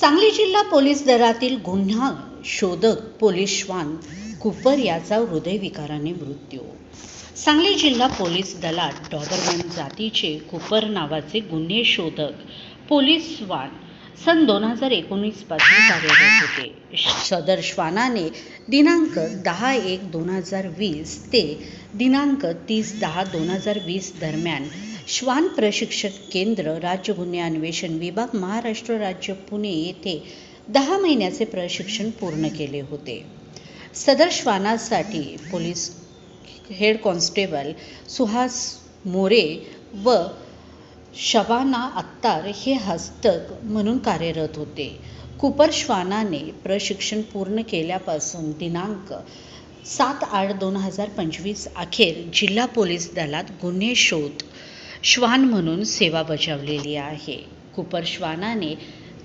सांगली जिल्हा पोलीस दलातील गुन्हा शोधक पोलीस श्वान कुपर याचा हृदयविकाराने मृत्यू. सांगली जिल्हा पोलीस दलात डॉबरमॅन जातीचे कुपर नावाचे गुन्हे शोधक पोलीस श्वान सन दोन हजार एकोणीसपासून कार्यरत होते. सदर श्वानाने दिनांक दहा एक दोन हजार वीस ते दिनांक तीस दहा दोन हजार वीस दरम्यान श्वान प्रशिक्षण केंद्र राज्य गुन्हे अन्वेषण विभाग महाराष्ट्र राज्य पुणे येथे दहा महिन्याचे प्रशिक्षण पूर्ण केले होते. सदर श्वानासाठी police head constable Suhas More व शबाना अत्तार हे हस्तक म्हणून कार्यरत होते. कुपर श्वानाने प्रशिक्षण पूर्ण केल्यापासून दिनांक सात आठ दोन हजार पंचवीस अखेर जिल्हा पोलीस दलात गुन्हे शोध श्वान म्हणून सेवा बजावलेली आहे. कुपर श्वानाने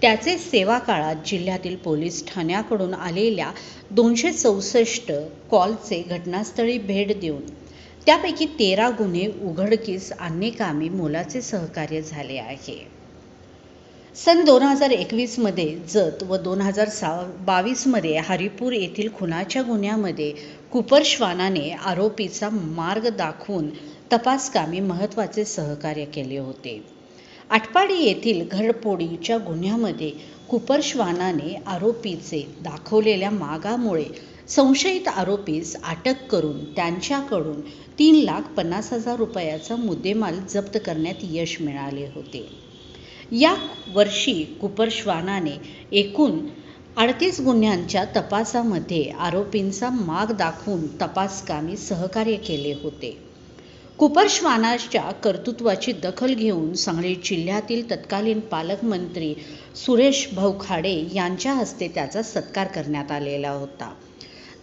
त्याचे सेवा काळात जिल्ह्यातील पोलीस ठाण्याकडून आलेल्या दोनशे चौसष्ट कॉलचे घटनास्थळी भेट देऊन त्यापैकी तेरा गुन्हे उघडकीस आणणेकामी मोलाचे सहकार्य झाले आहे. सन दोन हजार एकवीसमध्ये जत व दोन हजार सा बावीसमध्ये हरिपूर येथील खुनाच्या गुन्ह्यामध्ये कुपर श्वानाने आरोपीचा मार्ग दाखवून तपासकामी महत्त्वाचे सहकार्य केले होते. आटपाडी येथील घडपोडीच्या गुन्ह्यामध्ये कुपर श्वानाने आरोपीचे दाखवलेल्या मागामुळे संशयित आरोपीस अटक करून त्यांच्याकडून तीन लाख पन्नास हजार रुपयाचा मुद्देमाल जप्त करण्यात यश मिळाले होते. या वर्षी कुपर श्वानाने एकूण अडतीस गुन्ह्यांच्या तपासामध्ये आरोपींचा माग दाखवून तपासकामी सहकार्य केले कुपर श्वानाच्या कर्तृत्वाची दखल घेऊन सांगली जिल्ह्यातील तत्कालीन पालकमंत्री सुरेश भाऊ खाडे यांच्या हस्ते त्याचा सत्कार करण्यात आलेला होता.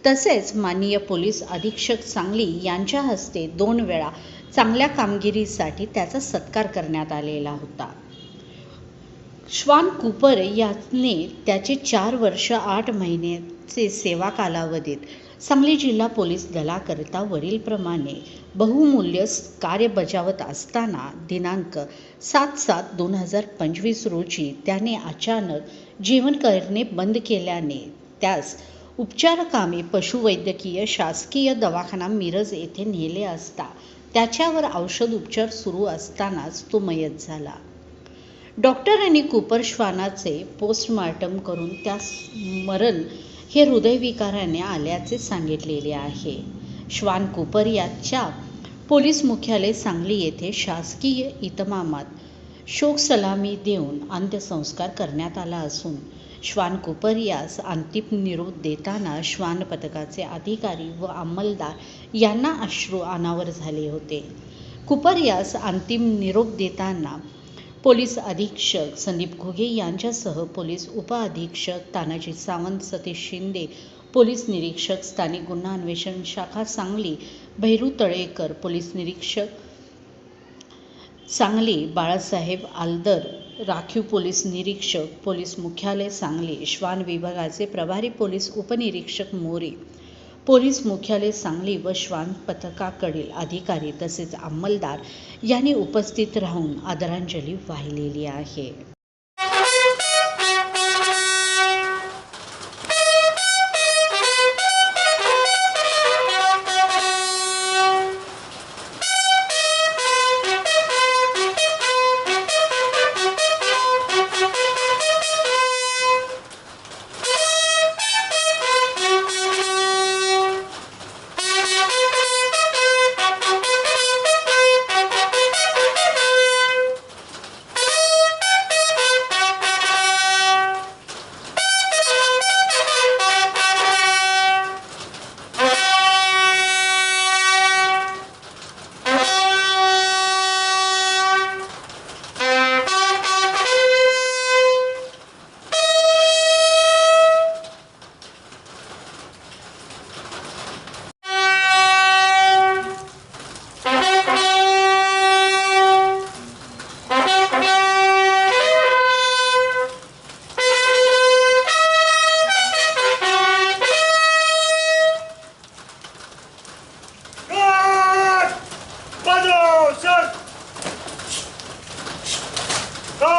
तसेच माननीय पोलीस अधीक्षक सांगली यांच्या हस्ते दोन वेळा चांगल्या कामगिरीसाठी त्याचा सत्कार करण्यात आलेला होता. श्वान कुपर याने त्याचे चार वर्ष आठ महिन्याचे सेवा कालावधीत सांगली जिल्हा पोलीस दलाकरता वरीलप्रमाणे बहुमूल्य कार्य बजावत असताना दिनांक सात सात दोन हजार पंचवीस रोजी त्याने अचानक जेवण करणे बंद केल्याने त्यास उपचारकामी पशुवैद्यकीय शासकीय दवाखाना मिरज येथे नेले असता त्याच्यावर औषध उपचार सुरू असतानाच तो मयत झाला. डॉक्टरांनी कुपर श्वानाचे पोस्टमार्टम करून त्यास मरण हे हृदयविकाराने आल्याचे सांगितलेले आहे. श्वान कुपर याच्या पोलीस मुख्यालय सांगली येथे शासकीय इतमामात शोकसलामी देऊन अंत्यसंस्कार करण्यात आला असून श्वान कुपर यास अंतिम निरोप देताना श्वान पथकाचे अधिकारी व अंमलदार यांना अश्रू अनावर झाले होते. कुपर यास अंतिम निरोप देताना पोलीस अधीक्षक संदीप घुगे यांच्यासह पोलीस उपअधीक्षक तानाजी सावंत सतीश शिंदे पोलीस निरीक्षक स्थानिक गुन्हा अन्वेषण शाखा सांगली भैरू तळेकर पोलीस निरीक्षक सांगली बाळासाहेब आलदर राखीव पोलीस निरीक्षक पोलीस मुख्यालय सांगली श्वान विभागाचे प्रभारी पोलीस उपनिरीक्षक मोरे पोलीस मुख्यालय सांगली व श्वान पथकाकडील अधिकारी तसेच अंमलदार यांनी उपस्थित राहून आदरांजली वाहिलेली आहे. よっしゃー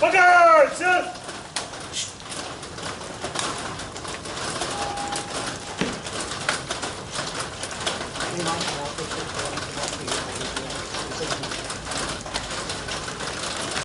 バカー